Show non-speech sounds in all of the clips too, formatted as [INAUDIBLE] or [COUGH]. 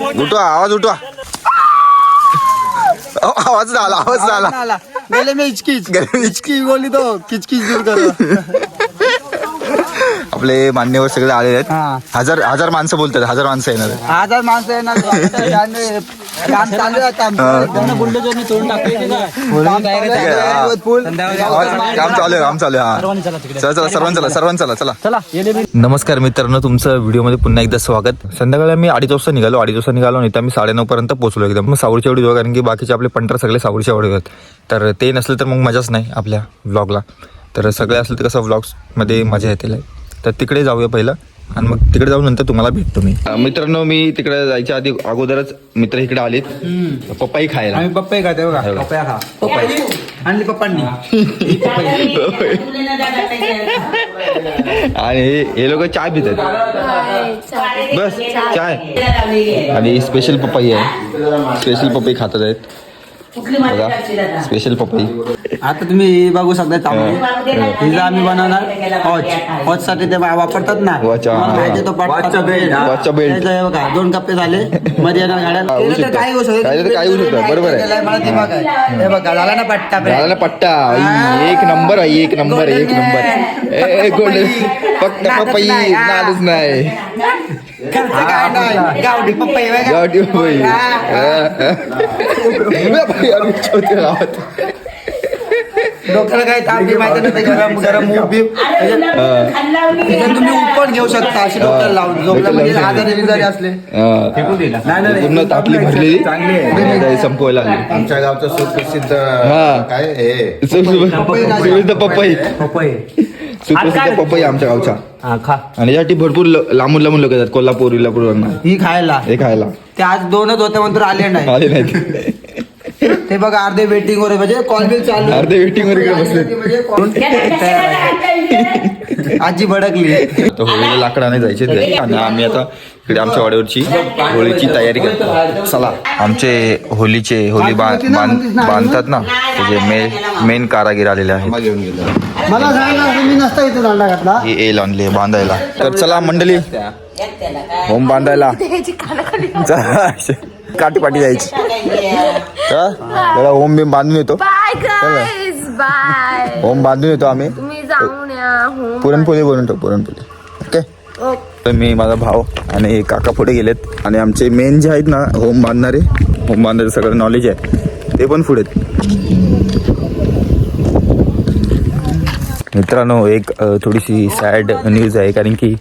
उठवा आवाज उठवा. आवाज आला आवाज आला आला. गले में हिचकिच. हिचकी. बोली तो किचकिच दूर करो. आपले मान्यवर सगळे आलेले आहेत. हजार हजार माणसं बोलतात हजार माणसं येणार आहेत. हजार माणसं येणार काम चालू आहे आता. बुलडोजरने तोडून काम चालू आहे. हा. काम चालू आहे. चालू चला चला चला नमस्कार मित्रांनो तुमचं व्हिडिओमध्ये पुन्हा एकदा स्वागत. संध्याकाळी आम्ही अडीच वाजता निघालो अडीच वाजता निघालो आणि इथं आम्ही साडेनऊ पर्यंत पोहोचलो एकदम. मग सावरच्या एवढी कारण की बाकीचे आपले पंटर सगळे सावरच्या एवढे आहेत तर ते नसले तर मग मजाच नाही आपल्या व्लॉगला तर सगळे असले तर कसं व्लॉग्समध्ये मजा येते तर तिकडे जाऊया पहिलं. आणि मग तिकडे जाऊन नंतर तुम्हाला भेटतो मी. मित्रांनो मी तिकडे जायच्या आधी अगोदरच मित्र इकडे आलेत. पप्पाई खायला. आम्ही पप्पा खाते बघा पप्पा खा. पप्पा आणली पप्पांनी. [LAUGHS] आणि हे- हे लोक चाय पितात. बस चाय. आणि स्पेशल पपई आहे. स्पेशल पपई खातात आहेत. स्पेशल पपई. आता तुम्ही बघू शकता चांगली. आम्ही बनवणार हॉच हॉच साठी ते वापरतात ना. तो. त्याचं हे बघा दोन कप्पे झाले मध्ये येणार गाड्या हा, होऊ शकतं. काही होऊ शकतं बरोबर आहे. बघा. हे. बघा झाला ना पट्टा झाला ना पट्टा. एक नंबर आहे एक नंबर एक नंबर. फक्त पपई. नाही. खर्च काय नाही गावठी पप्पा बघा. गावठी पपई बाई, अरे, छोटे गावात. डोक्याला काही ताप बी माहिती नाही गरम गरम मूग बीप त्याच्यात तुम्ही उपण घेऊ शकता अशी डोक्याला लावून झोपला म्हणजे आजारी बिजारी असले हा. पूर्ण तापली भरलेली आणि संपवायला आली आमच्या गावचं सुप्रसिद्ध हा. काय हे सुप्रसिद्ध पपई सुप्रसिद्ध पपई आमच्या गावचा. खा. आणि यासाठी भरपूर ल- लांबून लांबून लोक येतात कोल्हापूर विलापूर ही खायला. हे खायला. ते आज दोनच होते म्हणून आले नाही. आले नाहीत. ते बघा अर्धे वेटिंग वर आहे, म्हणजे कॉल बिल चालू अर्धे waiting वर इकडे. म्हणजे call- तयार आहे. आजी भडकली. तर होळीला लाकडाने जायचे ते. आणि आम्ही आता इकडे आमच्या वाड्यावरची होळीची तयारी करतो. चला. आमचे होलीचे होली बां- बांध- बांधतात ना. त्याचे मेन मेन कारागीर आलेले आहेत. घेऊन गेलो. मला सांगा तुम्ही नसता इथे दांडा घातला? ही एल आणली आहे बांधायला. तर चला मंडळी. होम बांधायला. चला, काठी पाठी जायची होम बिम बांधून येतो. बाय गाईज बाय होम बांधून येतो आम्ही. हो पुरणपोळी बनवून ठेव पुरणपोळी. ओके तर मी माझा भाव आणि काका पुढे गेलेत. आणि आमचे मेन जे आहेत ना होम बांधणारे होम बांधणारे सगळं नॉलेज आहे. ते पण पुढे मित्रांनो एक थोडीशी सॅड न्यूज आहे कारण की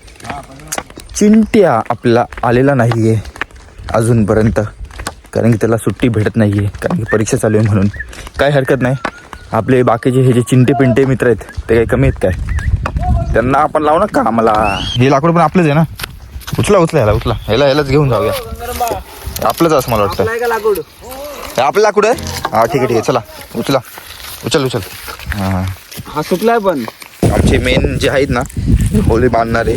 चिंट्या आपला आलेला नाही आहे अजूनपर्यंत. कारण की त्याला सुट्टी भेटत नाही आहे कारण की परीक्षा चालू आहे म्हणून. काय हरकत नाही. आपले बाकीचे हे जे चिंटे पिंटे मित्र आहेत ते काही कमी आहेत काय? त्यांना आपण लावू ना का आम्हाला हे लाकूड पण आपलंच आहे ना? उचला उचला ह्याला उचला. ह्याला ह्यालाच घेऊन जाऊया. आपलंच असं मला वाटतं. हे आपलं लाकूड आहे? हा ठीक आहे ठीक आहे. चला उचला. उचल उचल. हां हा. सुटलाय पण. आमचे मेन जे आहेत ना होळी बांधणारे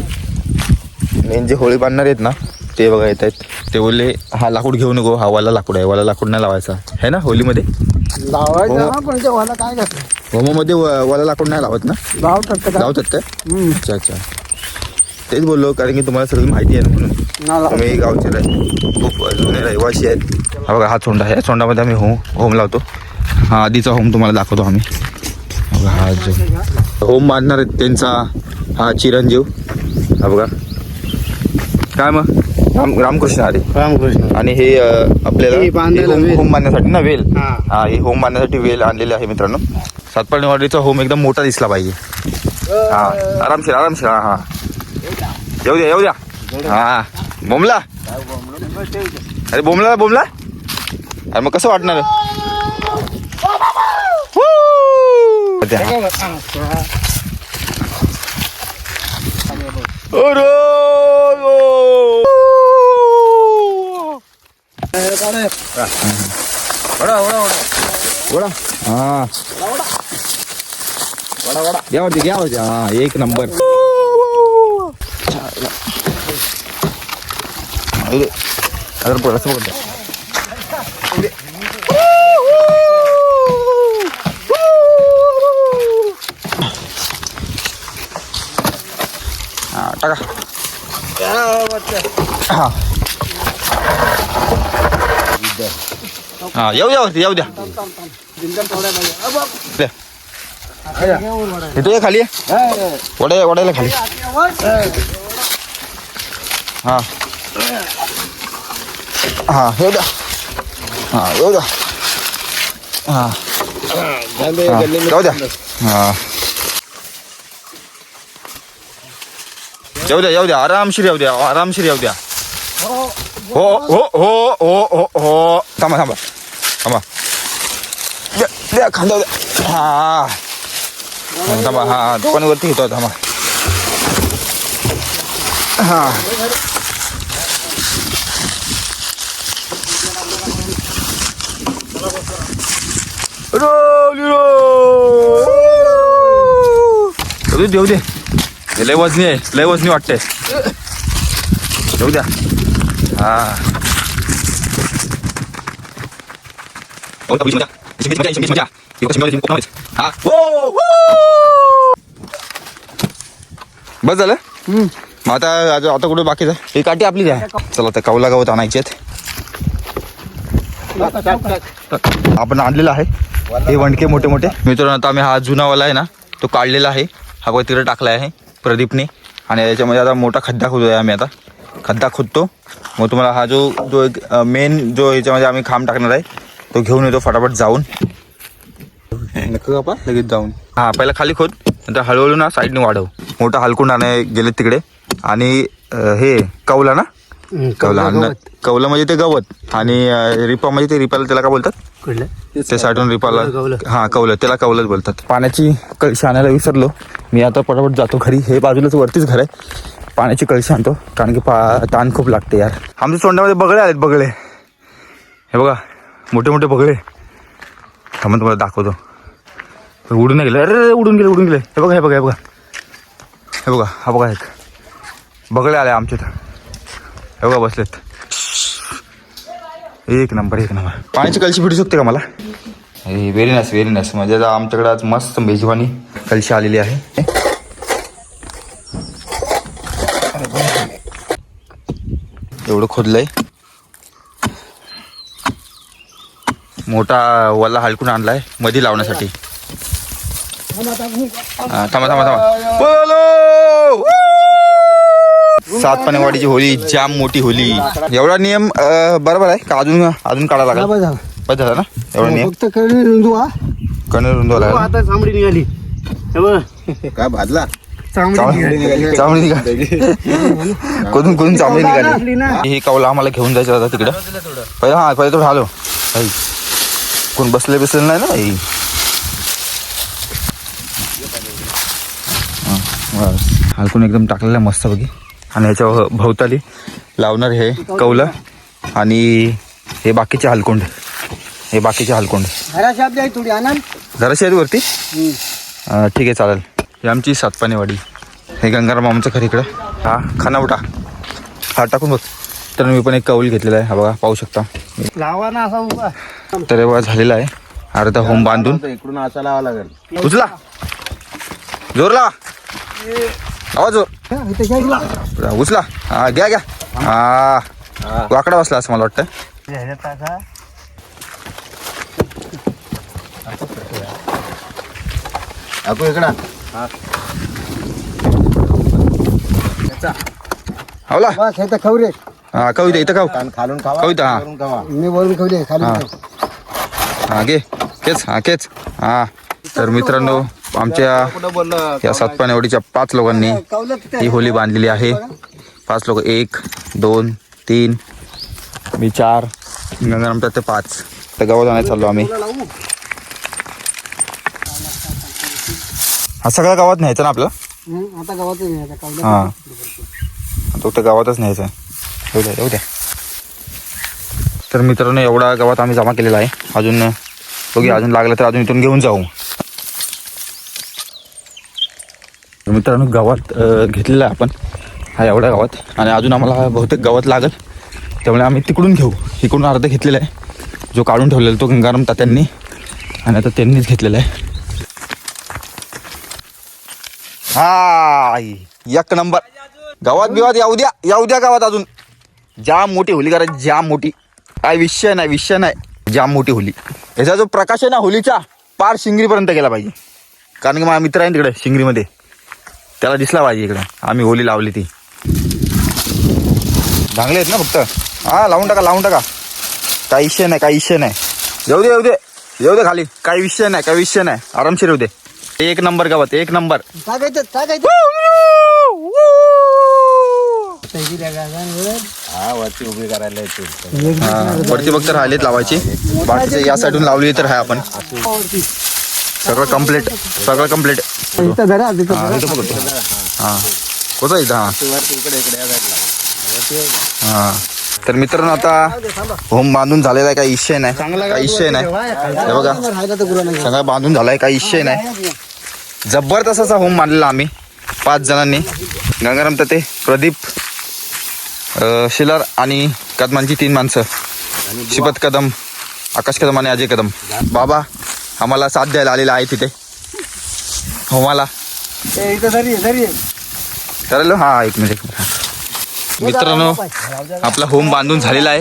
मेन जे होळी बांधणारे आहेत ना ते बघा येत आहेत. ते बोलले हा लाकूड घेऊ नको हा वाला लाकूड आहे वाला लाकूड नाही लावायचा. है ना होलीमध्ये? लावायचं हो. काय होमोमध्ये वाला लाकूड नाही लावत ना? लावतात का? लावतात काय अच्छा अच्छा. तेच बोललो कारण की तुम्हाला सगळी माहिती आहे ना म्हणून. तुम्ही गावचे खूप जुने रहिवासी आहेत. हा बघा हा सोंडा आहे. या सोंडामध्ये आम्ही होम होम लावतो. हा आधीचा होम तुम्हाला दाखवतो आम्ही. हा जो होम बांधणार आहेत त्यांचा हा चिरंजीव. हा बघा. काय मग? राम रामकृष्ण हरी रामकृष्ण. आणि हे अ, आपल्याला हे बांधायला हे होम- वेल. होम बांधण्यासाठी ना वेल? हा. हा हे होम बांधण्यासाठी वेल आणलेले आहे मित्रांनो. सातपाडीवाडीचा होम एकदम मोठा दिसला पाहिजे. हा आरामशीर आरामशीर. हा हा. येऊ द्या येऊ द्या. हा बोमला. अरे बोमला बोमला. अरे मग कसं वाटणार? Woo! ओ. वडा हा घ्या होती घ्या होती हा एक नंबर अगर परत बोलतो हा टाका हा हा येऊ द्या वरती येऊ द्या द्या. येतो या खाली वड्या वड्याला खाली हा हा येऊ द्या हा येऊ द्या हा हा, जाऊ द्या हा येऊ द्या येऊ द्या आरामशीर येऊ द्या. आरामशीर येऊ द्या. हो हो हो हो हो हो. थांबा थांबा. थांबा. द्या खांदा द्या. हा. थांबा, हा. पण वरती घेतो थांबा. हा. रोली रो देऊ दे. हे लय वजनी आहे लय वजनी वाटते देऊ द्या. हा. हा. हो. बस झालं? मग आता आता आता कुठे बाकीच आहे? ही काठी आपली द्या चला आता कौला गवत आणायची आहेत. आपण आणलेला आहे. हे वणके मोठे मोठे मित्रांनो आता आम्ही हा जुनावाला आहे ना तो काढलेला आहे. हा तिकडे टाकला आहे. प्रदीपने. आणि याच्यामध्ये आता मोठा खड्डा खोदतोय आम्ही आता. खड्डा खोदतो. मग तुम्हाला हा जो जो एक मेन जो याच्यामध्ये आम्ही खांब टाकणार आहे तो घेऊन येतो फटाफट जाऊन. नको बापा लगेच जाऊन. हा पहिला खाली खोद नंतर हळूहळू ना साईडने वाढव. मोठा हलकुंड आणे गेले तिकडे. आणि हे कौला ना? कौला आणि कौला म्हणजे ते गवत. आणि अं, रिपा म्हणजे ते रिपाला त्याला काय बोलतात? ते साठून रिपाला हा कौलं. त्याला कौलच बोलतात. पाण्याची कळशी आणायला विसरलो. मी आता पटापट जातो घरी. हे बाजूलाच वरतीच घर आहे. पाण्याची कळशी आणतो. कारण की पा ताण खूप लागते यार. आमच्या सोंड्यामध्ये बगळे आलेत बगळे. हे बघा मोठे मोठे बगळे. थांबा तुम्हाला दाखवतो. उडून नाही गेले. अरे अरे, उडून गेले उडून गेले. हे बघा हे बघा हे बघा. हे बघा हा बघा एक. बगळे आले आमच्या इथं. बघा बसलेत. एक नंबर एक नंबर. पाण्याची कलशी भेटू शकते का मला? व्हेरी नाईस व्हेरी नाईस म्हणजे आमच्याकडे आज मस्त मेजवानी कलशी आलेली आहे. एवढं खोदलंय. मोठा वल्ला हलकून आणलाय मधी लावण्यासाठी. थांबा थांबा थांबा. बोलो! सात पाण्यावाडीची होली जाम मोठी होली एवढा नियम बरोबर आहे का? अजून अजून काढा लागला? बस झाला. ना? एवढा नियम? फक्त कळणी रुंदू हा. कर्ण रुंदवा लागला आता चांबडी निघाली. हे काय भाजला? चांबडी निघाली. चामडी निघाली. कुठून कुठून चामडी निघाली? ही कौला आम्हाला घेऊन जायचं होता तिकडं. पहिला हा पहिला तो आलो कोण बसले बसले नाही ना हलकून एकदम टाकलेला मस्त बघी आणि ह्याच्या भोवताली लावणार हे कौलं आणि हे बाकीचे हलकुंड. हे बाकीचे हलकुंड. घरा शाब द्याय थोडी आनंद. जराशी आहेत वरती? ठीक आहे चालेल. ही आमची सातपाणीवाडी हे गंगाराम मामाचं घर इकडं. हा खाना उठा. हा टाकून बघ. तर मी पण एक कौल घेतलेला आहे. हा बघा पाहू शकता. लावा ना असा उभा. तर हे बघा झालेला आहे. अर्धा होम बांधून. इकडून असा लावा लागेल. उचला. जोर लावा आवाज घ्या उचला. हा घ्या घ्या. हा. वाकडा बसला असं मला वाटतं. आपण इकडा. बस हे तर हा कविता इथं खाऊ. कान खालून खावा कविता, हा. वरून खावा. मी वरून खवले खाली हा. हा घे. केच हा केच. हा. तर मित्रांनो आमच्या या सातपाणेवाडीच्या पाच लोकांनी. ही होली बांधलेली आहे. पाच लोक एक दोन तीन मी चार गंगारामच्या ते पाच. तर गावात आणायला चाललो आम्ही. हा सगळ्या गावात न्यायचा ना आपलं? हं, आता गावातच हा. तो तर गावातच न्यायचा येऊ द्या येऊ द्या. तर मित्रांनो एवढा गावात आम्ही जमा केलेला आहे. अजून बघूया अजून लागलं तर अजून इथून घेऊन जाऊ तर मित्रांनो गावात घेतलेला आहे आपण. हा एवढ्या गावात. आणि अजून आम्हाला बहुतेक गावात लागल. त्यामुळे आम्ही तिकडून घेऊ. इकडून अर्ध घेतलेला आहे. जो काढून ठेवलेला तो गंगाराम तात्यांनी. आणि आता त्यांनीच घेतलेला आहे. हा एक नंबर. गावात बिवात येऊ द्या. येऊ द्या गावात अजून. जाम मोठी होली करा जाम मोठी. काय विषय नाही विषय नाही. जाम मोठी होली. याचा जो प्रकाश आहे ना होलीचा पार शिंगरीपर्यंत गेला पाहिजे. कारण की माझ्या मित्र आहे ना तिकडे शिंगरीमध्ये. त्याला दिसला पाहिजे इकडे. आम्ही होली लावली ती. चांगले आहेत ना फक्त? हा लावून टाका लावून टाका. काही विषय नाही काही विषय नाही. येऊ दे येऊ दे. येऊ दे खाली. काही विषय नाही काही विषय नाही. आरामशीर येऊ दे. एक नंबर गावात एक नंबर. हा वरती उभी करायला येते. हा, वरती फक्त राहिलेत लावायची. बाकीचे या साईडून लावली तर आहे आपण. सगळं कंप्लीट सगळं कंप्लीट इथं धरा तिथं हा इथं हा. इथं? हा. हा. तर मित्रांनो आता होम बांधून झालेला आहे काही विषय नाही. काही विषय नाही. हे बघा. सगळं बांधून झालाय काही विषय नाही. जबरदस्त असा होम बांधलेला आम्ही पाच जणांनी. गंगाराम तते प्रदीप शिलार आणि कदमांची तीन माणसं. शिपत कदम आकाश कदम आणि अजय कदम. बाबा आम्हाला साथ द्यायला आलेला आहे तिथे. धरी धरी चालेल हा एक मिनिट मित्रांनो आपला होम बांधून झालेला आहे.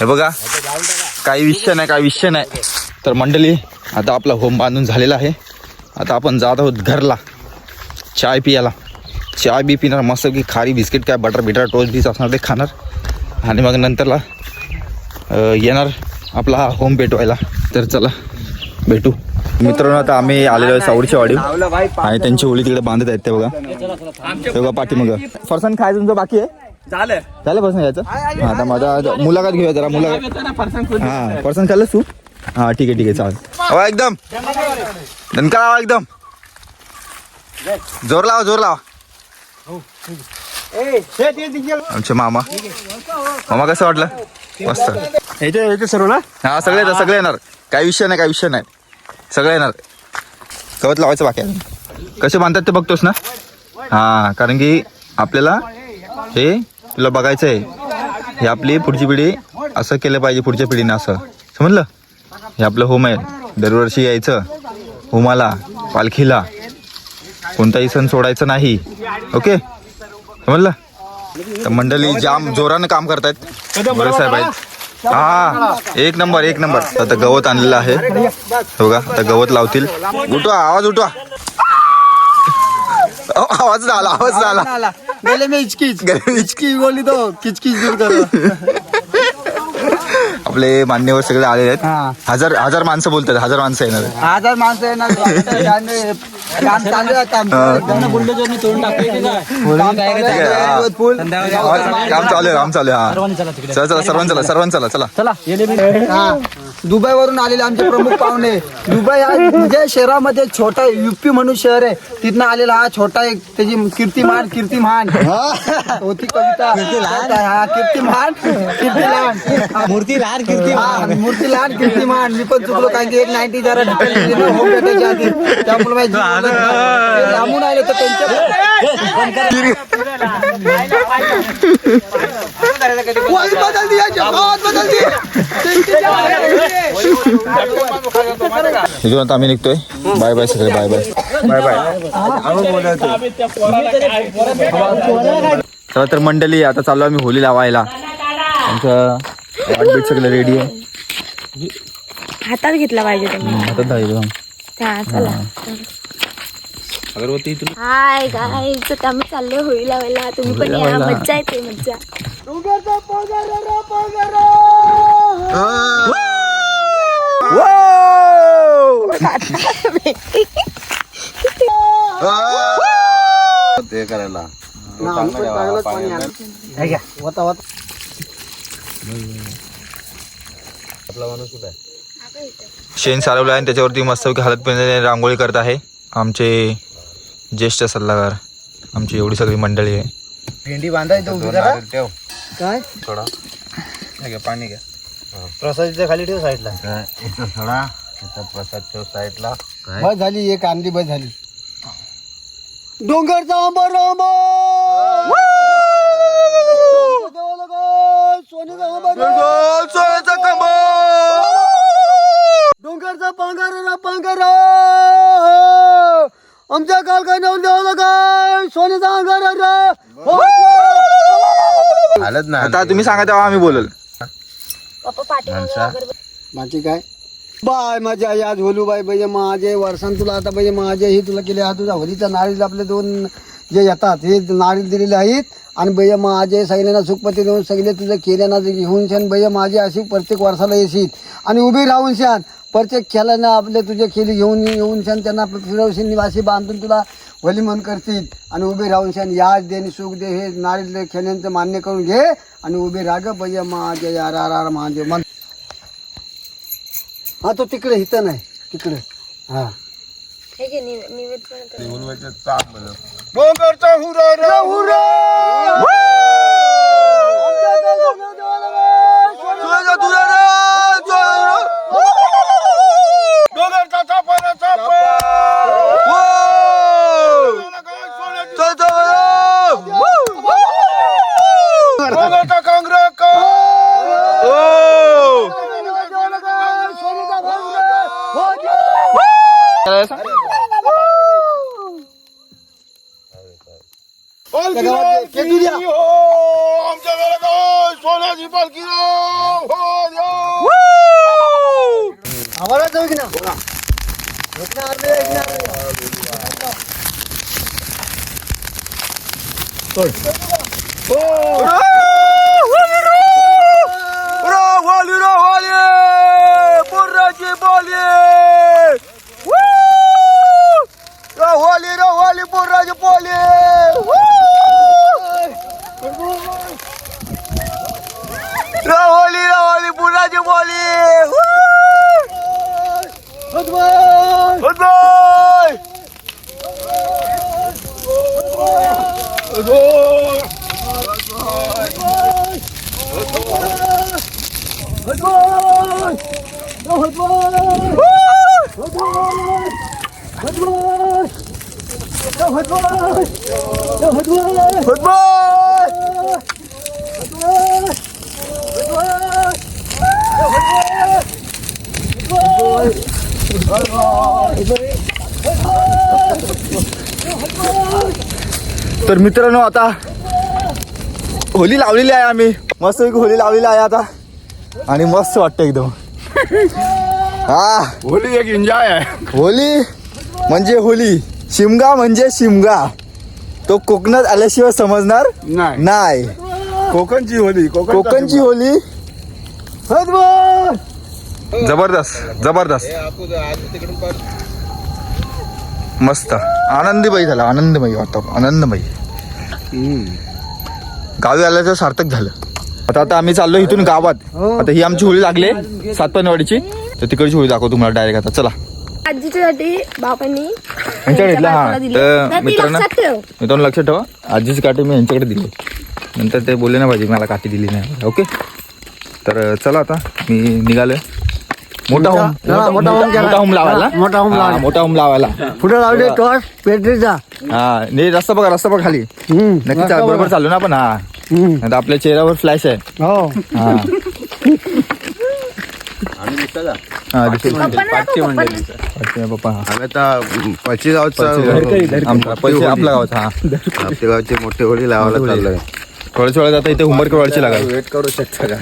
हे बघा. काही विषय नाही काही विषय नाही. तर मंडळी आता आपला होम बांधून झालेला आहे. आता आपण जात आहोत घरला. चाय पियाला. चाय बी पिणार मस्त की खारी बिस्किट काय बटर बिटर टोस्ट बीस असणार ते खाणार. आणि मग नंतरला येणार आपला हा होम पेटवायला. तर चला. भेटू. मित्रांनो आता आम्ही आलेलो आहे सावडच्या वाडी आणि त्यांची होळी तिकडे बांधत आहेत ते बघा. ते बघा. पाठीमग फरसाण खायचं तुमचं बाकी आहे? झालं. झालं फरसाण घ्यायचं हा आता माझा मुलाखत घेऊया जरा मुलाखत. हा फरसाण खाल्लं तू हा ठीक आहे ठीक आहे चालेल. हवा एकदम. दणका लावा एकदम. जोर लावा जोर लावा. आमचे मामा. मामा कसं वाटलं? मस्त. याचे याचे सर्व ना हा सगळे येणार सगळे येणार. काही विषय नाही काही विषय नाही. सगळे येणार. गवत लावायचं बाकी आहे. कसे बांधतात ते बघतोस ना? हा कारण की आपल्याला हे तुला बघायचं आहे हे आपली पुढची पिढी असं केलं पाहिजे पुढच्या पिढीनं असं. समजलं? हे आपलं होम आहे. दरवर्षी यायचं. होमाला पालखीला. कोणताही सण सोडायचं नाही. ओके? समजलं? तर मंडळी जाम जोरानं काम करतायत. बरे साहेब आहेत. हा एक नंबर एक नंबर. आता गवत आणलेलं आहे. हे बघा आता गवत लावतील. उठवा आवाज उठवा. आवाज झाला आवाज झाला. गेले मी इचकीच. गेले मी इचकी बोलली तो किचकीच दूर कर. आपले मान्यवर सगळे आलेले आहेत. हा. हजार हजार माणसं बोलतात हजार माणसं येणार आहेत. हजार माणसं येणार [LAUGHS] काम चालू आहे काम बुलडोजरने तोडून ठीक आहे, हा. फुल. काम चालू आहे काम चालू आहे हा. चला चला सर्वांना चला सर्वांना चला चला. हा. दुबई वरून आलेले आमचे प्रमुख पाहुणे दुबई हा म्हणजे शहरामध्ये छोटा युपी म्हणून शहर आहे तिथनं आलेला हा छोटा एक त्याची कीर्तिमान कीर्तिमान होती कविता हा कीर्तिमान कीर्तिमान मूर्ती लहान कीर्तिमान मूर्ती लहान कीर्तिमान मी पण चुकलो कारण की एक नाईन्टी जरा डिटेल दिली ना होम भेटायच्या आधी त्यामुळे. ते लांबून आले तर त्यांच्या बदल दिया बदल इथून आता आम्ही निघतोय. बाय बाय सगळे बाय बाय बाय बाय चला तर मंडळी आता चाललो आम्ही होली लावायला. आमचं वाटबीट सगळं रेडी आहे. हातात घेतला पाहिजे तुम्ही. आता जायचं हा चला. अगरबत्ती हाय गाईज आता आम्ही चाललो होळी लावायला तुम्ही पण या. मज्जा येते मज्जा. ते करायला. तो चांगला जेव्हा पाणी आणलं. होता होता शेण सारवलं आहे आणि त्याच्यावरती मस्त हालत पिण्याने रांगोळी करत आहे आमचे ज्येष्ठ सल्लागार. आमची एवढी सगळी मंडळी आहे. भेंडी बांधायचं उभी करा. ठेव. काय? थोडा. पाणी घ्या. प्रसादीच्या खाली ठेव साईडला. इथं थोडा इथं प्रसाद ठेव साईडला. काय? बस झाली एक आणली बस झाली. डोंगरचा अंबर डोंगरचा पांघर रा पांघर आमच्या काल काय नवल देवलं काय सोन्याचा अंगार रे. हालत ना. आता तुम्ही सांगा तेव्हा आम्ही बोलल. पप्पा पाठीमागे माणसा. अगरबत्ती बाकी काय? बाय माझे आई आज होलू बाय बाई माझे वर्षान तुला आता बाई माझे हे तुला केले. हा तुझ्या होलीचा नारळ आपले दोन जे येतात हे नारळ दिलेले आहेत. आणि बाई माझे सगळ्यांना सुखपती देऊन सगळे तुझे केल्याना जे घेऊन शान बाई माझे अशी प्रत्येक वर्षाला येशील. आणि उभी राहून शान प्रत्येक खेळांना आपले तुझे खेळी घेऊन येऊन शान त्यांना फिरवशील निवासी बांधून तुला वली म्हण करतील. आणि उभे राहून शान याच दे आणि सुख दे हे नारळ खेळण्यांचं मान्य करून घे. आणि उभे राग बाई माझे यार आर आर महादेव मन. हा तो तिकडे इथं नाही तिकडे. हा. हे. डोंगरचा हुरा हुरा त्या गावात केतू द्या. आमच्या घरात सोन्याची पालखी आम्हाला जाऊ की ना एक ना अर्धे, एक ना अर्धे. रावाली હોલી હોલી પુરાજ બોલી. ભગવાન! ભગવાન! ભગવાન! ભગવાન! ભગવાન! ભગવાન! ભગવાન! तर मित्रांनो आता होली लावलेली आहे आम्ही. मस्त एक होली लावलेली आहे आता. आणि मस्त वाटतं एकदम. हा. होली एक एन्जॉय आहे. होली म्हणजे होली. शिमगा म्हणजे शिमगा. तो कोकणात आल्याशिवाय समजणार नाही. नाही. कोकणची होली कोकण कोकणची होली. जबरदस्त जबरदस्त. मस्त. आनंदीबाई झाला आनंदमयी वाटतो. आनंदमयी गावी आल्याचं सार्थक झालं. आता आता आम्ही चाललो इथून गावात. आता ही आमची होळी लागली. सातपानवाडीची तर तिकडची होळी दाखवतो तुम्हाला डायरेक्ट आता. चला. आजीच्यासाठी बाबांनी यांच्याकडे हा. तर मित्रांनो लक्षात ठेव. मित्रांनो लक्षात ठेवा. आजीची काठी मी यांच्याकडे दिली. नंतर ते बोलले ना पाहिजे मला काठी दिली नाही. ओके. तर चला आता. मी निघालोय. मोठा होम. हा, मोठा केला. मोठा होम लावायला? हा, मोठा हा, लावायला. मोठा होम लावायला. पुढे लावले टॉस पेटरीचा हा नाही रस्ता बघा रस्ता बघा खाली. हम्म, नक्की रस्ता बरोबर बघा. चाललो ना आपण हा. हम्म, आपल्या चेहऱ्यावर फ्लॅश आहे. हो. हा. हा दिसेल. पप्पा हा. आम्ही आता गावचा आमचा पैसे हा. आपल्या गावची मोठी होळी लावायला चाललोय. थोड्या थोड्या आता इथे उंबरकरवाडची लागाल. वेट करू शकता का?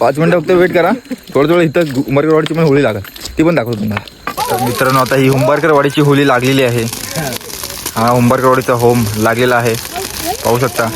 पाच मिनिटं फक्त वेट करा. थोडं थोडं इथं उंबरकरवाडीची पण होळी लागेल. ती पण दाखवतो तुम्हाला. तर मित्रांनो आता ही उंबरकरवाडीची होळी लागलेली आहे. हा उंबरकरवाडीचा होम लागलेला आहे. पाहू शकता.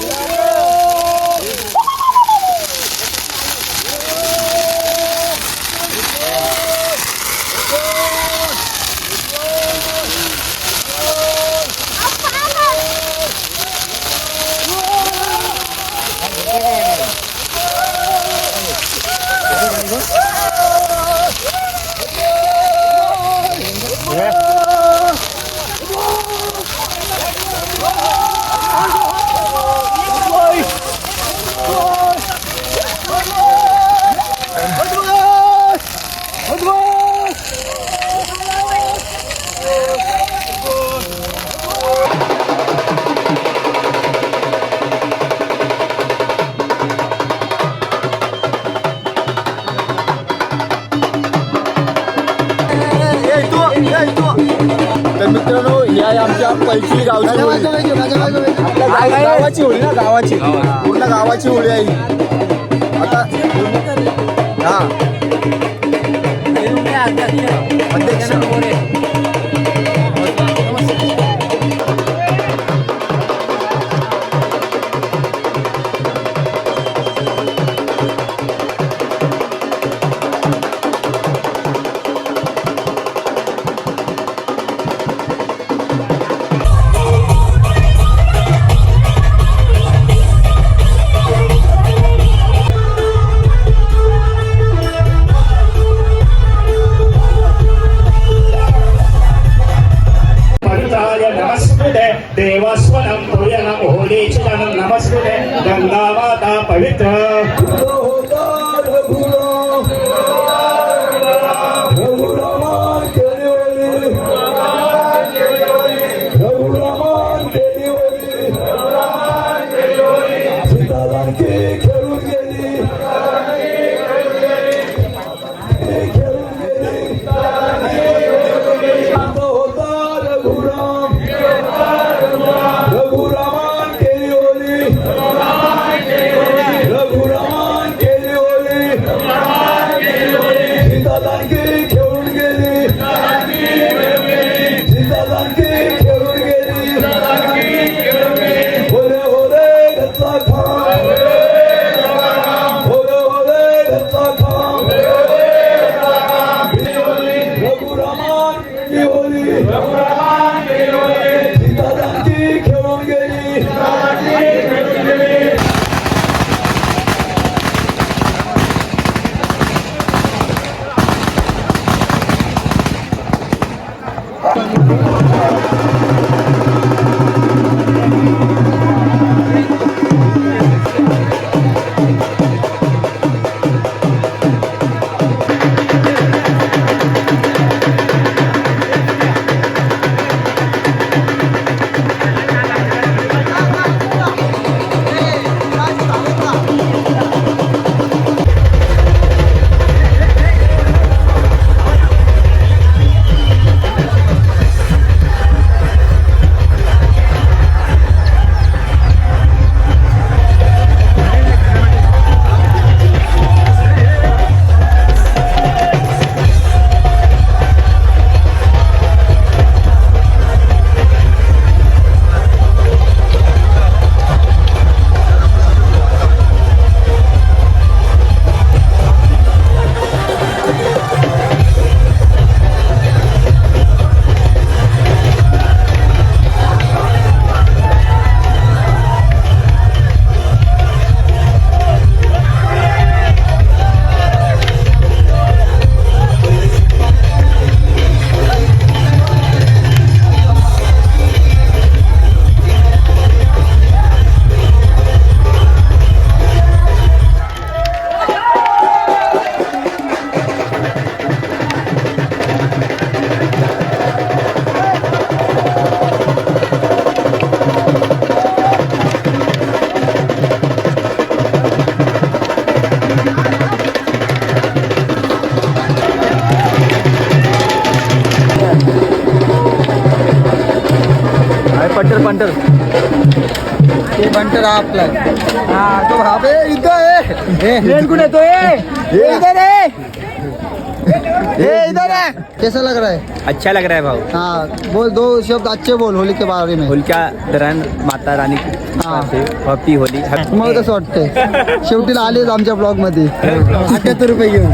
गावाची होळी आहे. आता हा. अध्यक्ष. रघुरामान की होली आपला. हा तो भाबे इथं आहे. कुठे तो इधर आहे ये इधर है कैसा लग रहा है? अच्छा लग रहा है भाव हाँ बोल दो शब्द अच्छे बोल होली के बारे में। होलिका दरम्यान माता राणी हा. हॅपी होली तुम्हाला कसं वाटतंय? शेवटीला आलेच आमच्या ब्लॉगमध्ये अठ्याहत्तर रुपये घेऊन.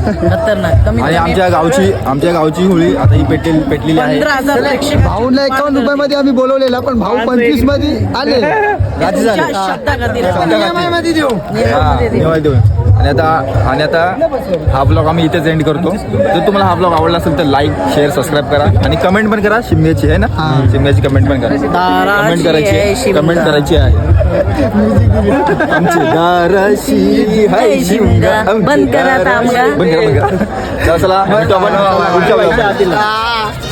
आणि आमच्या गावची आमच्या गावची होळी आता ही पेटेल पेटलेली आहे. भाऊला एकावन्न रुपये मध्ये आम्ही बोलवलेला पण भाऊ पंचवीसमध्ये आले. राजी झाले. मध्ये देऊ. हा, निवांत देऊ. आणि आता आणि आता हा ब्लॉग आम्ही इथेच एंड करतो. जर तुम्हाला हा ब्लॉग आवडला असेल तर लाईक शेअर सबस्क्राईब करा. आणि कमेंट पण करा शिमग्याची आहे ना? शिमग्याची कमेंट पण करा. कमेंट करायची कमेंट करायची आहे. आमची दाराशी हाय शिमगा. बंद करा बंद करा चला चला.